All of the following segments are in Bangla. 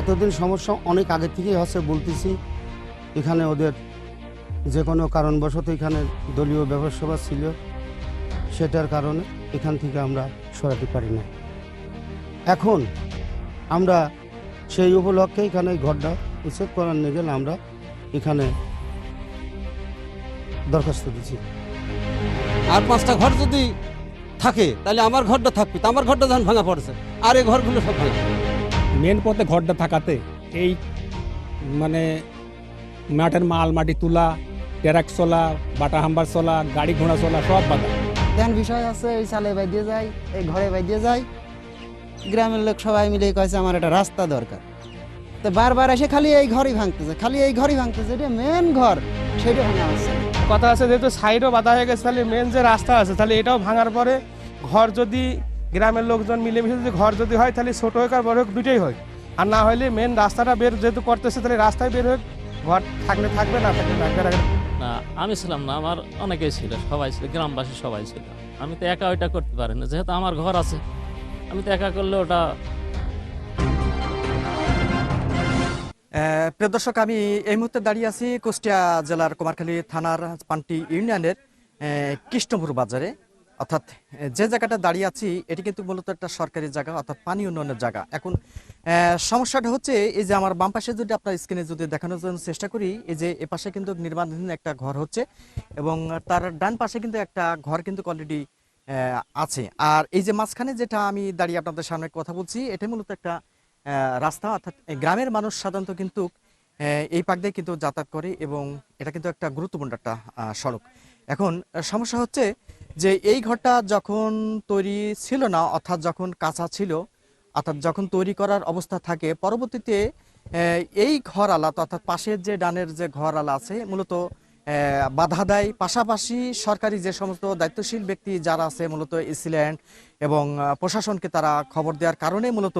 এতদিন সমস্যা অনেক আগে থেকেই হচ্ছে বলতেছি। এখানে ওদের যে কোনো কারণবশত এখানে দলীয় ব্যবসা ছিল, সেটার কারণে এখান থেকে আমরা সরাতে পারি না এখন আমরা সেই উপলক্ষে এখানে ঘরটা উচ্ছেদ করার নিয়ে আমরা এখানে দরখাস্ত দিচ্ছি। আর পাঁচটা ঘর যদি থাকে, তাহলে আমার ঘরটা থাকবে আমার ঘরটা যখন ভাঙা পড়েছে, আর এই ঘরগুলো সব ভাঙা। মেন পথে ঘরটা থাকাতে এই মানে মাঠের মাল মাটি তোলা ট্রাক চলা বাটা হাম্বার চলা গাড়ি ঘোড়া চলা সব বাধা। দেন বিষয় আছে এই সালে বাই দিয়ে যায় এই ঘরে বাই দিয়ে যায় গ্রামের লোক সবাই মিলে কয়েছে আমার একটা রাস্তা দরকার। তো বারবার এসে খালি এই ঘরই ভাঙতেছে খালি এই ঘরই ভাঙতেছে এটা মেন ঘর সেটা ভাঙা আছে কথা আছে যেহেতু সাইডও বাধা হয়ে গেছে তাহলে মেন যে রাস্তা আছে তাহলে এটাও ভাঙার পরে ঘর যদি গ্রামের লোকজন মিলেমিশে যদি ঘর যদি হয় তাহলে ছোট হোক আর বড় হোক দুটোই হয়। আর না হলে মেন রাস্তাটা বের যেহেতু করতেছে তাহলে রাস্তায় বের হোক। ঘর থাকলে থাকবে না থাকলে থাকবে না। না আমি ছিলাম না আমার অনেকেই ছিল সবাই ছিল গ্রামবাসী সবাই ছিল। আমি তো একা ওইটা করতে পারি না যেহেতু আমার ঘর আছে আমি তো একা করলে ওটা প্রিয় দর্শক আমি এই মুহূর্তে দাঁড়িয়ে আছি কুষ্টিয়া জেলার কুমারখালী থানার পান্টি ইউনিয়নের কৃষ্ণপুর বাজারে। অর্থাৎ যে জায়গাটা দাঁড়িয়ে আছি, এটি কিন্তু মূলত একটা সরকারি জায়গা, অর্থাৎ পানি উন্নয়নের জায়গা। এখন সমস্যাটা হচ্ছে এই যে আমার বাম পাশে যদি আপনার স্ক্রিনে যদি দেখানোর জন্য চেষ্টা করি, এই যে এ পাশে কিন্তু নির্মাণাধীন একটা ঘর হচ্ছে এবং তার ডান পাশে কিন্তু একটা ঘর কিন্তু অলরেডি আছে। আর এই যে মাঝখানে যেটা আমি দাঁড়িয়ে আপনাদের সামনে কথা বলছি, এটা মূলত একটা রাস্তা, অর্থাৎ গ্রামের মানুষ সাধারণত কিন্তু এই পাক দিয়ে কিন্তু যাতায়াত করে এবং এটা কিন্তু একটা গুরুত্বপূর্ণ একটা সড়ক। এখন, সমস্যা হচ্ছে যে এই ঘরটা যখন তৈরি ছিল না, অর্থাৎ যখন কাঁচা ছিল, অর্থাৎ যখন তৈরি করার অবস্থা থাকে, পরবর্তীতে এই ঘর আলা অর্থাৎ পাশের যে ডানের যে ঘর আলা আছে, মূলত বাধা দেয়। পাশাপাশি সরকারি যে সমস্ত দায়িত্বশীল ব্যক্তি যারা আছে, মূলত ইসিল্যান্ড এবং প্রশাসনকে তারা খবর দেওয়ার কারণে মূলত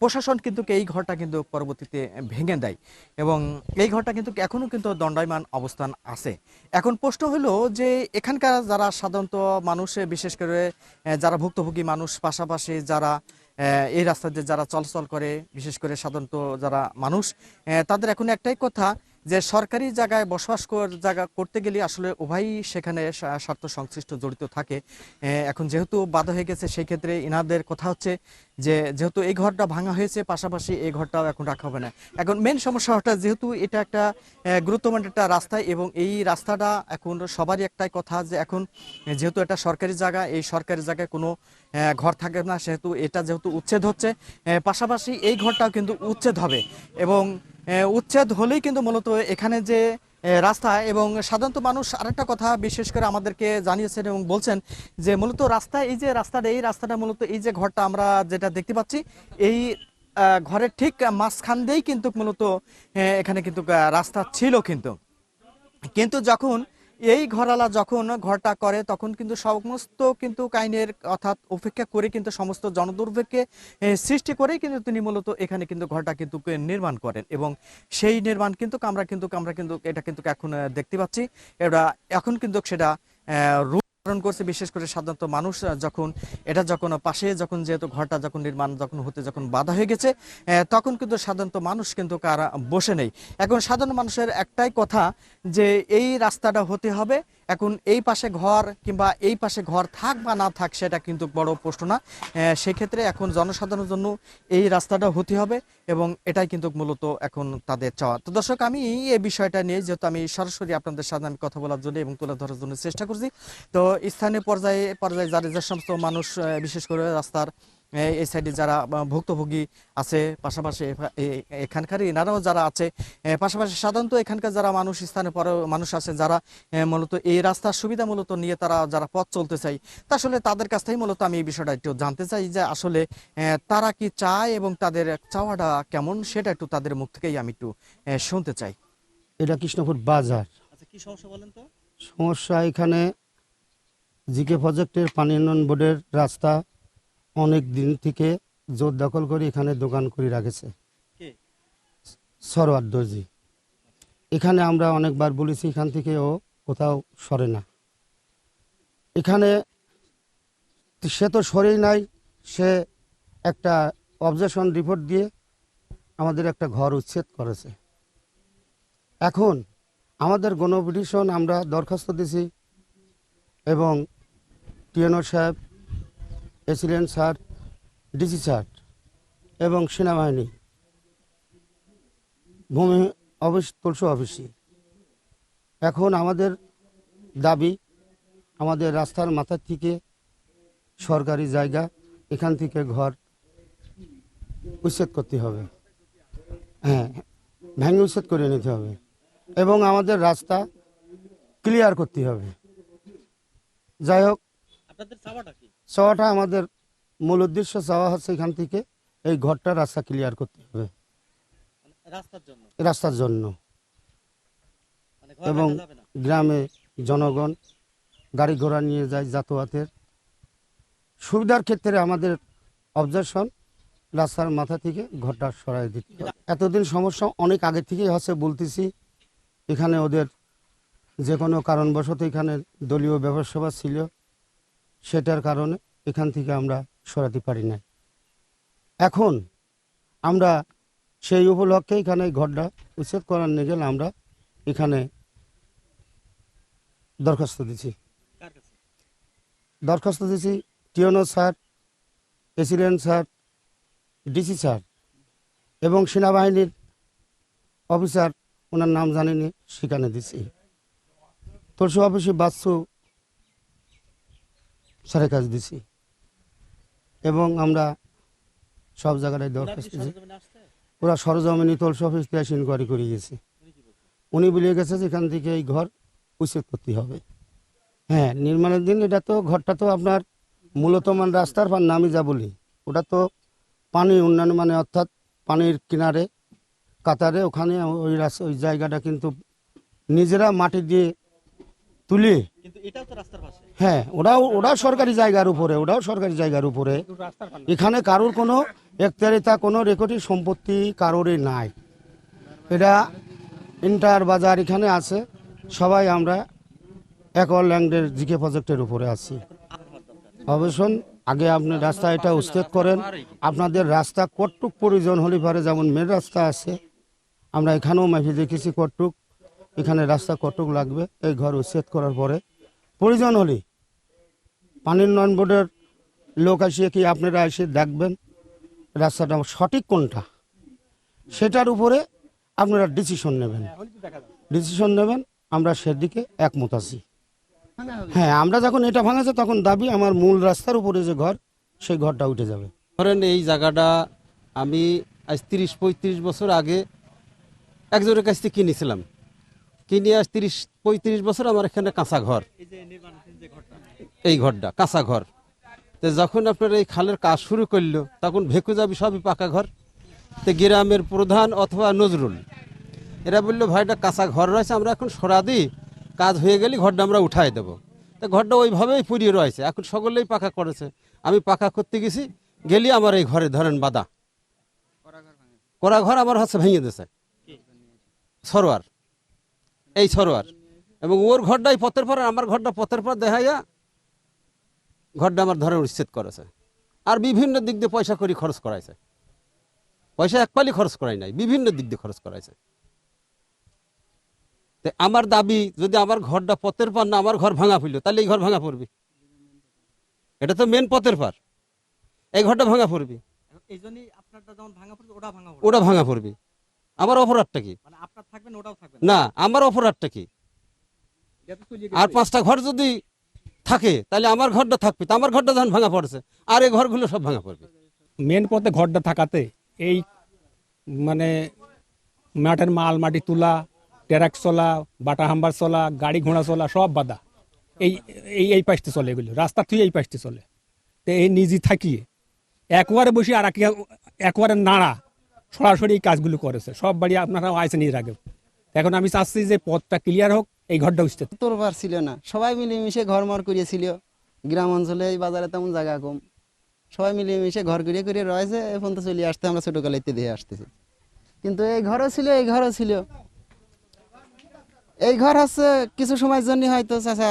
প্রশাসন কিন্তু এই ঘরটা কিন্তু পরবর্তীতে ভেঙে দেয় এবং এই ঘরটা কিন্তু এখনও কিন্তু দণ্ডায়মান অবস্থান আছে। এখন প্রশ্ন হলো যে, এখানকার যারা সাধারণত মানুষ, বিশেষ করে যারা ভুক্তভোগী মানুষ, পাশাপাশি যারা এই রাস্তা দিয়ে যারা চলাচল করে, বিশেষ করে সাধারণত যারা মানুষ তাদের এখন একটাই কথা যে সরকারি জায়গায় বসবাস জায়গা করতে গেলে আসলে উভয়ই সেখানে স্বার্থ সংশ্লিষ্ট জড়িত থাকে। এখন যেহেতু বাধা হয়ে গেছে, সেই ক্ষেত্রে ইনাদের কথা হচ্ছে যে, যেহেতু এই ঘরটা ভাঙা হয়েছে, পাশাপাশি এই ঘরটাও এখন রাখা হবে না। এখন মেন সমস্যা হচ্ছে যেহেতু এটা একটা গুরুত্বপূর্ণ একটা রাস্তা এবং এই রাস্তাটা এখন সবারই একটাই কথা যে, এখন যেহেতু এটা সরকারি জায়গা, এই সরকারি জায়গায় কোনো ঘর থাকে না, সেহেতু এটা যেহেতু উচ্ছেদ হচ্ছে পাশাপাশি এই ঘরটাও কিন্তু উচ্ছেদ হবে এবং উচ্ছেদ হলেই কিন্তু মূলত এখানে যে রাস্তা এবং সাধারণত মানুষ আরেকটা কথা বিশেষ করে আমাদেরকে জানিয়েছেন এবং বলছেন যে মূলত রাস্তা, এই যে রাস্তাটা, এই রাস্তাটা মূলত এই যে ঘরটা আমরা যেটা দেখতে পাচ্ছি, এই ঘরের ঠিক মাঝখান দিয়েই কিন্তু মূলত এখানে কিন্তু রাস্তা ছিল কিন্তু। কিন্তু যখন এই ঘরালা যখন ঘরটা করে, তখন কিন্তু সমস্ত কিন্তু কাইনের অর্থাৎ উপেক্ষা করে কিন্তু সমস্ত জনদুর্ভোগকে সৃষ্টি করে কিন্তু তিনি মূলত এখানে কিন্তু ঘরটা কিন্তু নির্মাণ করেন। এবং সেই নির্মাণ কিন্তু আমরা কিন্তু আমরা কিন্তু এটা কিন্তু এখন দেখতে পাচ্ছি। এটা এখন কিন্তু সেটা ধারণ করছে, বিশেষ করে সাধারণত মানুষ যখন, এটা যখন পাশে, যখন যেহেতু ঘরটা যখন নির্মাণ, যখন হতে যখন বাধা হয়ে গেছে তখন কিন্তু সাধারণত মানুষ কিন্তু কারা বসে নেই। এখন সাধারণ মানুষের একটাই কথা যে, এই রাস্তাটা হতে হবে এখন এই পাশে ঘর কিংবা এই পাশে ঘর থাক বা না থাক, সেটা কিন্তু বড় প্রশ্ন না। সেক্ষেত্রে এখন জনসাধারণের জন্য এই রাস্তাটা হতে হবে এবং এটাই কিন্তু মূলত এখন তাদের চাওয়া। তো দর্শক, আমি এই বিষয়টা নিয়ে যেহেতু আমি সরাসরি আপনাদের সাথে আমি কথা বলার জন্য এবং তুলে ধরার জন্য চেষ্টা করছি, তো স্থানীয় পর্যায়ে পর্যায়ে যারা যে সমস্ত মানুষ বিশেষ করে রাস্তার এই- এই সাইডে যারা ভুক্তভোগী আছে পাশাপাশি এখানকারই এনারাও যারা আছে পাশাপাশি সাধারণত এখানকার যারা মানুষ স্থানে পরে মানুষ আছে যারা মূলত এই রাস্তার সুবিধা মূলত নিয়ে তারা যারা পথ চলতে চাই তা আসলে তাদের কাছ থেকেই মূলত আমি এই বিষয়টা একটু জানতে চাই যে আসলে তারা কি চায় এবং তাদের চাওয়াটা কেমন সেটা একটু তাদের মুখ থেকেই আমি একটু শুনতে চাই। এটা কৃষ্ণপুর বাজার। আচ্ছা কি সমস্যা বলেন তো? সমস্যা এখানে জিকে প্রজেক্টের পানি উন্নয়ন বোর্ডের রাস্তা অনেক দিন থেকে জোর দখল করে এখানে দোকান করে রাখেছে? সরোয়ার দর্জি। এখানে আমরা অনেকবার বলেছি এখান থেকে ও কোথাও সরে না। এখানে সে তো সরেই নাই সে একটা অবজেকশন রিপোর্ট দিয়ে আমাদের একটা ঘর উচ্ছেদ করেছে। এখন আমাদের গণপিটিশন আমরা দরখাস্ত দিছি এবং টিএনও সাহেব এসিডেন্ট স্যার, ডিসি স্যার এবং সেনাবাহিনী, ভূমি অফিস, তুলসু অফিসি এখন আমাদের দাবি, আমাদের রাস্তার মাথার থেকে সরকারি জায়গা, এখান থেকে ঘর উচ্ছেদ করতে হবে। হ্যাঁ ভেঙে উচ্ছেদ করে নিতে হবে এবং আমাদের রাস্তা ক্লিয়ার করতে হবে। যাই হোক চাওয়াটা আমাদের মূল উদ্দেশ্য চাওয়া হচ্ছে এখান থেকে এই ঘরটা রাস্তা ক্লিয়ার করতে হবে। রাস্তার জন্য? রাস্তার জন্য। মানে এবং গ্রামে জনগণ গাড়ি ঘোড়া নিয়ে যায় যাতায়াতের। সুবিধার ক্ষেত্রে আমাদের অবজেকশন রাস্তার মাথা থেকে ঘরটা সরাই দিতে। এতদিন সমস্যা অনেক আগে থেকেই হচ্ছে বলতেছি এখানে ওদের যে কোনো কারণবশত এখানে দলীয় ব্যবসা ছিল। সেটার কারণে এখান থেকে আমরা সরাতে পারি না এখন আমরা সেই উপলক্ষে এখানে ঘরটা উচ্ছেদ করার নিয়ে গেলে আমরা এখানে দরখাস্ত দিছি। দরখাস্ত দিছি TNO sir, president sir, DC sir এবং সেনাবাহিনীর অফিসার, ওনার নাম জানিনি সেখানে দিছি। তুলসী অফিসে বাচ্চু স্যারের কাছে দিছি। এবং আমরা সব জায়গায় দরখাস্ত দিছি। ওরা সরজমিনি তুলসী অফিস দিয়ে ইনকোয়ারি করে গেছে। উনি বলে গেছে যে এখান থেকে এই ঘর উচ্ছেদ করতে হবে। হ্যাঁ নির্মাণের দিন এটা তো ঘরটা তো আপনার মূলত মান রাস্তার পার নামই যা বলি ওটা তো পানি উন্নয়ন মানে অর্থাৎ পানির কিনারে কাতারে ওখানে ওই রাস্তা ওই জায়গাটা কিন্তু নিজেরা মাটি দিয়ে তুলে কিন্তু এটাও তো রাস্তার পাশে। হ্যাঁ ওরাও ওরাও সরকারি জায়গার উপরে, ওরাও সরকারি জায়গার উপরে। এখানে কারোর কোনো একতারিতা, কোনো রেকর্ডিং সম্পত্তি কারোরই নাই। এটা ইন্টার বাজার এখানে আছে, সবাই আমরা একর ল্যান্ডের জিকে প্রজেক্টের উপরে আছি। অবশ্যই, আগে আপনি রাস্তা এটা উচ্ছেদ করেন, আপনাদের রাস্তা কটটুক প্রয়োজন হলে পারে যেমন মেন রাস্তা আছে, আমরা এখানেও মাফি দেখেছি কটটুক এখানে রাস্তা কটটুক লাগবে, এই ঘর উচ্ছেদ করার পরে প্রয়োজন হলে পানির নয়ন বোর্ডের লোক আসিয়ে কি আপনারা এসে দেখবেন রাস্তাটা সঠিক কোনটা? সেটার উপরে আপনারা ডিসিশন নেবেন। ডিসিশন নেবেন, আমরা সেদিকে একমত আছি। হ্যাঁ আমরা যখন এটা ভাঙাছে, তখন দাবি আমার মূল রাস্তার উপরে যে ঘর, সেই ঘরটা উঠে যাবে। ধরেন এই জায়গাটা আমি আজ তিরিশ, পঁয়ত্রিশ বছর আগে একজনের কাছ থেকে কিনেছিলাম। কিনে আজ তিরিশ, পঁয়ত্রিশ বছর আমার এখানে কাঁচা ঘর। এই ঘরটা, কাঁচা ঘর। তো যখন আপনার এই খালের কাজ শুরু করল, তখন ভেকু যাবি সবই পাকা ঘর। তো গ্রামের প্রধান অথবা নজরুল। এরা বলল ভাইটা কাঁচা ঘর রয়েছে, আমরা এখন সরা দিই। কাজ হয়ে গেলে ঘরটা আমরা উঠাই দেবো। তো ঘরটা ওইভাবেই পুড়িয়ে রয়েছে। এখন সকলেই পাকা করেছে। আমি পাকা করতে গেছি, গেলি আমার এই ঘরে, ধরেন বাদা করা ঘর আমার হচ্ছে ভেঙে দিয়েছে। সরোয়ার। এই সরোয়ার। এবং ওর ঘরটাই পথের পর আমার ঘরটা পথের পর দেখাইয়া ঘরটা আমার ধরে উচ্ছেদ করেছে। আর বিভিন্ন দিক দিয়ে পয়সা করি খরচ করাইছে। পয়সা এক পালি খরচ করাই নাই বিভিন্ন দিক দিয়ে খরচ করাইছে। তে আমার দাবি যদি আমার ঘরটা পথের পার না আমার ঘর ভাঙা ফেলল তাহলে এই ঘর ভাঙা পড়বি। এটা তো মেন পথের পার। এই ঘরটা ভাঙা পড়বে। ওটা ভাঙা পড়বে। আমার অপরাধটা কি? মানে না আমার অপরাধটা কি? আর পাঁচটা ঘর যদি থাকে, তাহলে আমার ঘরটা থাকবে তো আমার ঘরটা যখন ভাঙা পড়ছে, আর এই ঘরগুলো সব ভাঙা পড়বে। মেন পথে ঘরটা থাকাতে এই মানে মাঠের মাল, মাটি তোলা ট্রাক চলা, বাটা হাম্বার চলা, গাড়ি ঘোড়া চলা, সব বাধা। এই এই এই পাশটি চলে এগুলো, রাস্তা তুই এই পাশটি চলে। তো এই নিজে থাকিয়ে, একবারে বসে আর একবারে নাড়া, সরাসরি এই কাজগুলো করেছে। সব বাড়ি আপনারা আইসেন এর আগে। এখন আমি চাচ্ছি যে পথটা ক্লিয়ার হোক, এই ঘরটা উঠতে তোরবার ছিল না। সবাই মিলেমিশে ঘর মর করিয়েছিল। গ্রাম অঞ্চলে এই বাজারে তেমন জায়গা কম। সবাই মিলেমিশে ঘর করিয়ে করিয়ে রয়েছে এখন তো চলে আসতে আমরা ছোটোকালাইতে দিয়ে আসতেছি। কিন্তু এই ঘরও ছিল, এই ঘরও ছিল। এই ঘর হচ্ছে কিছু সময়ের জন্য হয়তো চাচা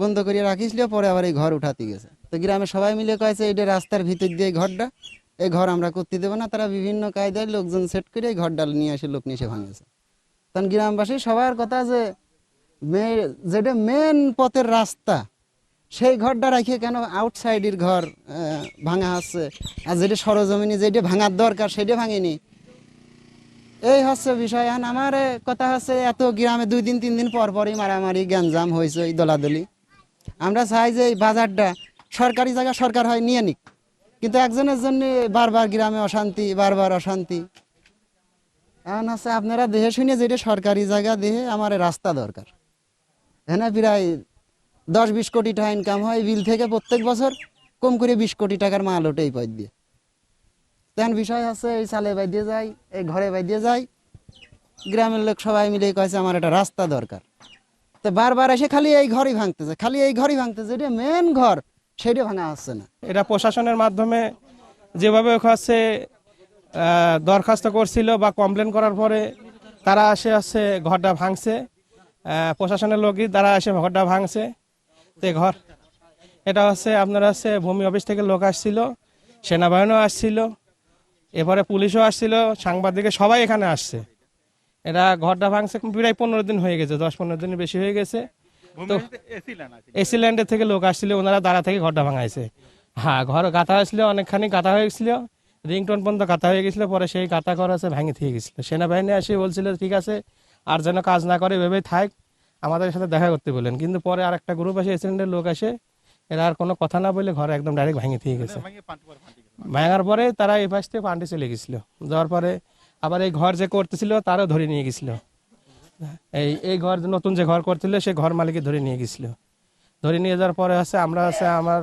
বন্ধ করিয়ে রাখিছিল পরে আবার এই ঘর উঠাতে গেছে। তো গ্রামে সবাই মিলে কয়েছে এইটা রাস্তার ভিতর দিয়ে ঘরটা, এই ঘর আমরা করতে দেবো না। তারা বিভিন্ন কায়দায় লোকজন সেট করে এই ঘর ডাল নিয়ে এসে লোক নিয়ে এসে ভাঙেছে। তখন গ্রামবাসী সবার কথা যে যেটা মেন পথের রাস্তা, সেই ঘরটা রাখে কেন আউটসাইডের ঘর ভাঙা হচ্ছে? আর যেটা সরজমিনি যেটা ভাঙার দরকার, সেটা ভাঙেনি। এই হচ্ছে বিষয়। এখন আমার কথা হচ্ছে, এত গ্রামে দুই দিন, তিন দিন পর পরই মারামারি, গ্যাঞ্জাম হয়েছে এই দলাদলি। আমরা চাই যে এই বাজারটা সরকারি জায়গা সরকার হয়, নিয়ে নিক। কিন্তু একজনের জন্য বারবার গ্রামে অশান্তি, বারবার অশান্তি। এখন হচ্ছে আপনারা দেহে শুনে যেটা সরকারি জায়গা, দেহে আমার রাস্তা দরকার। হ্যাঁ প্রায় দশ বিশ কোটি টাকা ইনকাম হয় বিল থেকে প্রত্যেক বছর, কম করে বিশ কোটি টাকার মাল ওঠে এই দিয়ে। তেমন বিষয় আছে, এই চালে বাই দিয়ে যায় এই ঘরে বাই দিয়ে যায় গ্রামের লোক সবাই মিলে কয়েছে আমার একটা রাস্তা দরকার। তো বারবার এসে খালি এই ঘরই ভাঙতেছে, খালি এই ঘরই ভাঙতেছে এটা মেন ঘর, সেটা ভাঙা হচ্ছে না। এটা প্রশাসনের মাধ্যমে যেভাবে হচ্ছে দরখাস্ত করছিল বা কমপ্লেন করার পরে তারা আসে হচ্ছে ঘরটা ভাঙছে। প্রশাসনের লোকই তারা এসে ঘরটা ভাঙছে। তো ঘর এটা হচ্ছে আপনার হচ্ছে ভূমি অফিস থেকে লোক আসছিল সেনাবাহিনীও আসছিল এরপরে পুলিশও আসছিল সাংবাদিকে সবাই এখানে আসছে। এটা ঘরটা ভাঙছে প্রায় পনেরো দিন হয়ে গেছে দশ পনেরো দিন বেশি হয়ে গেছে। তো এসিল্যান্ডের থেকে লোক আসছিল ওনারা দাঁড়া থেকে ঘরটা ভাঙাইছে। হ্যাঁ ঘর গাঁথা হয়েছিল অনেকখানি গাঁথা হয়ে গেছিল রিংটোন পর্যন্ত গাঁথা হয়ে গেছিল পরে সেই গাঁথা করা আছে ভেঙে থেকে গেছিল। সেনাবাহিনী এসে বলছিল ঠিক আছে আর যেন কাজ না করে ভেবে থাক আমাদের সাথে দেখা করতে বললেন কিন্তু পরে আর একটা গ্রুপ আসে এসিল্যান্ডের লোক আসে এরা আর কোনো কথা না বলে ঘরে একদম ডাইরেক্ট ভেঙে থেকে গেছে। ভাঙার পরে তারা এই পাশ থেকে পান্ডে চলে গেছিল। যাওয়ার পরে আবার এই ঘর যে করতেছিল তারও ধরে নিয়ে গেছিল। এই এই ঘর নতুন যে ঘর করছিল সে ঘর মালিকে ধরে নিয়ে গেছিল। ধরে নিয়ে যাওয়ার পরে আছে আমরা আছে আমার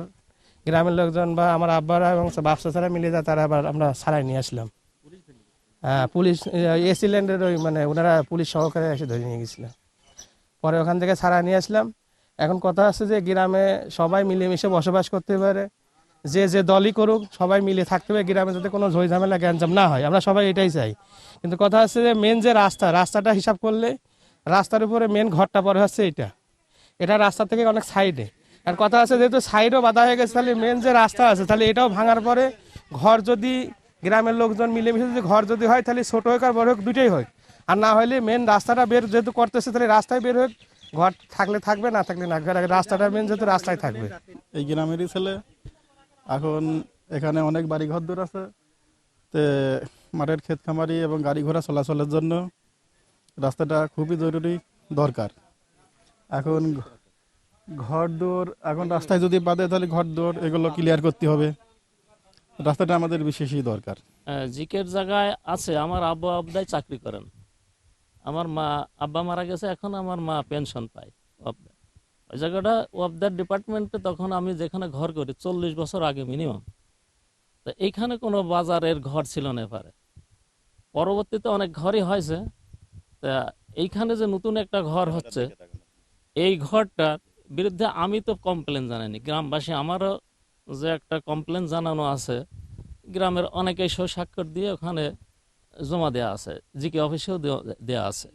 গ্রামের লোকজন বা আমার আব্বারা এবং বাপসা ছাড়া মিলে যায় তারা আবার আমরা সারাই নিয়ে আসলাম। হ্যাঁ পুলিশ এসিল্যান্ডের ওই মানে ওনারা পুলিশ সহকারে এসে ধরে নিয়ে গেছিল। পরে ওখান থেকে ছাড়া নিয়ে আসলাম। এখন কথা আছে যে গ্রামে সবাই মিলেমিশে বসবাস করতে পারে। যে যে দলই করুক, সবাই মিলে থাকতে হবে। গ্রামে যাতে কোনো ঝই ঝামেলা গ্যাঞ্জাম না হয়। আমরা সবাই এটাই চাই। কিন্তু কথা হচ্ছে যে মেন যে রাস্তা, রাস্তাটা হিসাব করলে রাস্তার উপরে মেন ঘরটা পরে হচ্ছে এটা এটা রাস্তা থেকে অনেক সাইডে আর কথা আছে যেহেতু সাইডও বাধা হয়ে গেছে, তাহলে মেন যে রাস্তা আছে, তাহলে এটাও ভাঙার পরে ঘর যদি গ্রামের লোকজন মিলেমিশে যদি ঘর যদি হয়, তাহলে ছোটো হোক আর বড় হোক দুটোই হোক আর না হলে মেন রাস্তাটা বের যেহেতু করতেছে, তাহলে রাস্তায় বের হোক। ঘর থাকলে থাকবে, না থাকলে না থাকবে। রাস্তাটা মেন যেহেতু রাস্তায় থাকবে। এই গ্রামেরই ছেলে। এখন এখানে অনেক বাড়ি ঘর দূর আছে। তে মাঠের ক্ষেত খামারি এবং গাড়ি ঘোড়া চলাচলের জন্য রাস্তাটা খুবই জরুরি দরকার। এখন ঘর এখন রাস্তায় যদি বাদে, তাহলে ঘর দৌড় এগুলো ক্লিয়ার করতে হবে। রাস্তাটা আমাদের বিশেষই দরকার। জিকের জায়গায় আছে, আমার আব্বা আব্দাই চাকরি করেন। আমার মা, আব্বা মারা গেছে, এখন আমার মা পেনশন পায় ওয়াবদা ওই জায়গাটা ওয়াবদার ডিপার্টমেন্টে তখন আমি যেখানে ঘর করি, চল্লিশ বছর আগে মিনিমাম তো এইখানে কোনো বাজারের ঘর ছিল না এবারে পরবর্তীতে অনেক ঘরই হয়েছে। তা এইখানে যে নতুন একটা ঘর হচ্ছে, এই ঘরটার বিরুদ্ধে আমি তো কমপ্লেন জানাইনি। গ্রামবাসী আমারও যে একটা কমপ্লেন জানানো আছে, গ্রামের অনেকেই সই স্বাক্ষর দিয়ে ওখানে জমা দেওয়া আছে, জিকে অফিসেও দেওয়া আছে।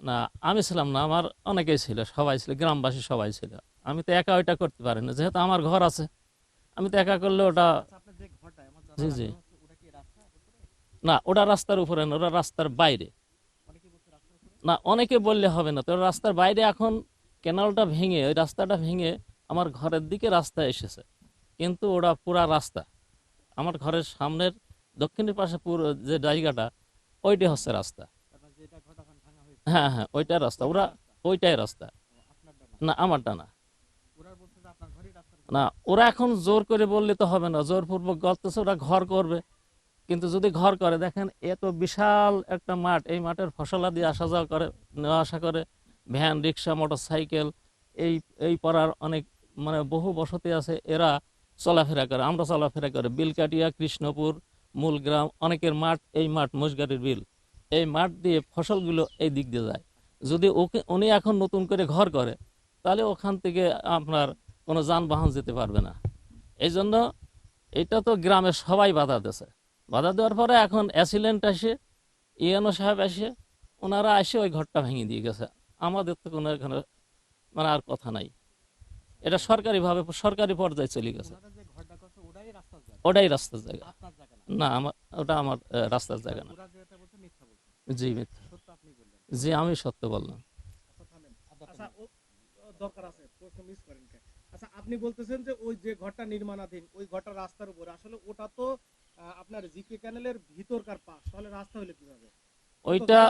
না, আমি ছিলাম না, আমার অনেকেই ছিল, সবাই ছিল, গ্রামবাসী সবাই ছিল। আমি তো একা ওইটা করতে পারি না, যেহেতু আমার ঘর আছে। আমি তো একা করলে ওটা জি জি। না, ওটা রাস্তার উপরে না, ওটা রাস্তার বাইরে। না, অনেকে বললে হবে না, তো রাস্তার বাইরে এখন কেনালটা ভেঙে ওই রাস্তাটা ভেঙে আমার ঘরের দিকে রাস্তা এসেছে। কিন্তু ওটা পুরা রাস্তা। আমার ঘরের সামনের দক্ষিণের পাশে পুরো যে জায়গাটা ওইটাই হচ্ছে রাস্তা। হ্যাঁ হ্যাঁ ওইটাই রাস্তা। ওরা ওইটাই রাস্তা। না আমারটা না না ওরা এখন জোর করে বললে তো হবে না। জোরপূর্বক গলতেছে ওরা ঘর করবে। কিন্তু যদি ঘর করে দেখেন এত বিশাল একটা মাঠ এই মাঠের ফসলাদি আসা যাওয়া করে নেওয়া আসা করে ভ্যান, রিক্সা মোটর সাইকেল এই এই পাড়ার অনেক মানে বহু বসতি আছে, এরা চলাফেরা করে, আমরা চলাফেরা করে। বিলকাটিয়া, কৃষ্ণপুর মূল গ্রাম অনেকের মাঠ, এই মাঠ মোশগাড়ির বিল। এই মাঠ দিয়ে ফসলগুলো এই দিক দিয়ে যায়। যদি ওকে, উনি এখন নতুন করে ঘর করে, তাহলে ওখান থেকে আপনার কোনো যানবাহন যেতে পারবে না। এই জন্য এটা তো গ্রামের সবাই বাধা দিয়েছে। বাধা দেওয়ার পরে এখন অ্যাসিলেন্ট আসে, ইএনও সাহেব আসে, ওনারা এসে ওই ঘরটা ভেঙে দিয়ে গেছে। আমাদের তো কোনো এখানে মানে আর কথা নাই। এটা সরকারিভাবে সরকারি পর্যায়ে চলে গেছে। ওটাই রাস্তার জায়গা? না? আমার ওটা আমার রাস্তার জায়গা না। জি মিথ্যা। জি আমি সত্য বললাম। আচ্ছা ও ও দরকার আছে। মিস করেন আচ্ছা আপনি বলতেছেন যে ওই যে ঘরটা নির্মাণাধীন ওই ঘরটা রাস্তার উপরে। আসলে ওটা তো আহ, আপনার জিকে ক্যানেলের ভিতরকার পাশ। তাহলে রাস্তা হলে কীভাবে? ও ওইটা।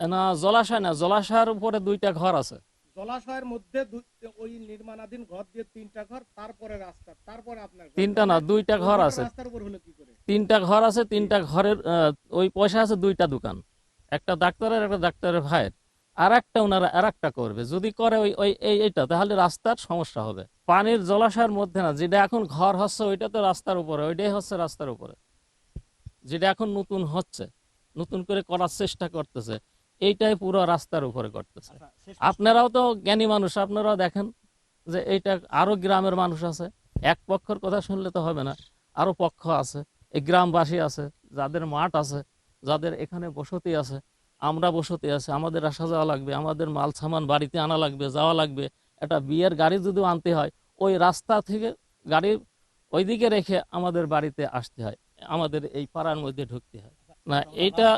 না জলাশয় না জলাশয়ের উপরে দুইটা ঘর আছে। জলাশয়ের মধ্যে ওই নির্মাণাধীন ঘর দিয়ে তিনটা ঘর তারপরে রাস্তা তারপরে আপনার তিনটা না দুইটা ঘর আছে। রাস্তার উপর হলো কি করে? তিনটা ঘর আছে তিনটা ঘরের ওই পয়সা আছে দুইটা দোকান। একটা ডাক্তারের একটা ডাক্তারের ভাইয়ের। আর একটা ওনারা আর একটা করবে। যদি করে ওই ওই এই এইটা তাহলে রাস্তার সমস্যা হবে। পানির জলাশয়ের মধ্যে না যেটা এখন ঘর হচ্ছে ওইটা তো রাস্তার উপরে ওইটাই হচ্ছে রাস্তার উপরে। যেটা এখন নতুন হচ্ছে নতুন করে করার চেষ্টা করতেছে। এইটাই পুরো রাস্তার উপরে করতেছে আপনারাও তো জ্ঞানী মানুষ আপনারাও দেখেন যে এইটা আরও গ্রামের মানুষ আছে। এক পক্ষের কথা শুনলে তো হবে না। আরও পক্ষ আছে এই গ্রামবাসী আছে যাদের মাঠ আছে যাদের এখানে বসতি আছে আমরা বসতি আছে আমাদের আসা যাওয়া লাগবে আমাদের মাল সামান বাড়িতে আনা লাগবে যাওয়া লাগবে। একটা বিয়ের গাড়ি যদি আনতে হয় ওই রাস্তা থেকে গাড়ি ওইদিকে রেখে আমাদের বাড়িতে আসতে হয় আমাদের এই পাড়ার মধ্যে ঢুকতে হয়। না এইটা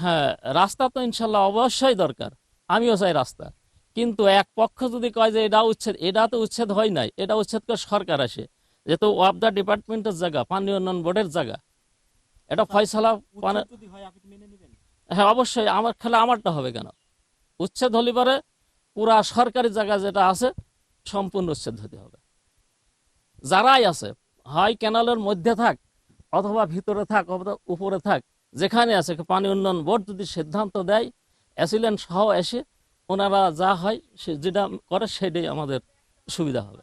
হ্যাঁ রাস্তা তো ইনশাল্লাহ অবশ্যই দরকার। আমিও চাই রাস্তা। কিন্তু এক পক্ষ যদি কয় যে এটা উচ্ছেদ এটা তো উচ্ছেদ হয় নাই এটা উচ্ছেদ করে সরকার আসে। যেহেতু অফ দ্য ডিপার্টমেন্টের জায়গা পানি উন্নয়ন বোর্ডের জায়গা। এটা ফয়সালা হ্যাঁ অবশ্যই আমার খেলা আমারটা হবে কেন? উচ্ছেদ হলে পরে পুরা সরকারি জায়গা যেটা আছে সম্পূর্ণ উচ্ছেদ হতে হবে। যারাই আছে হয় ক্যানালের মধ্যে থাক অথবা ভিতরে থাক অথবা উপরে থাক যেখানে আছে পানি উন্নয়ন বোর্ড যদি সিদ্ধান্ত দেয়, অ্যাসিলেন্ট সহ এসে ওনারা যা হয় সে যেটা করে সেটাই আমাদের সুবিধা হবে।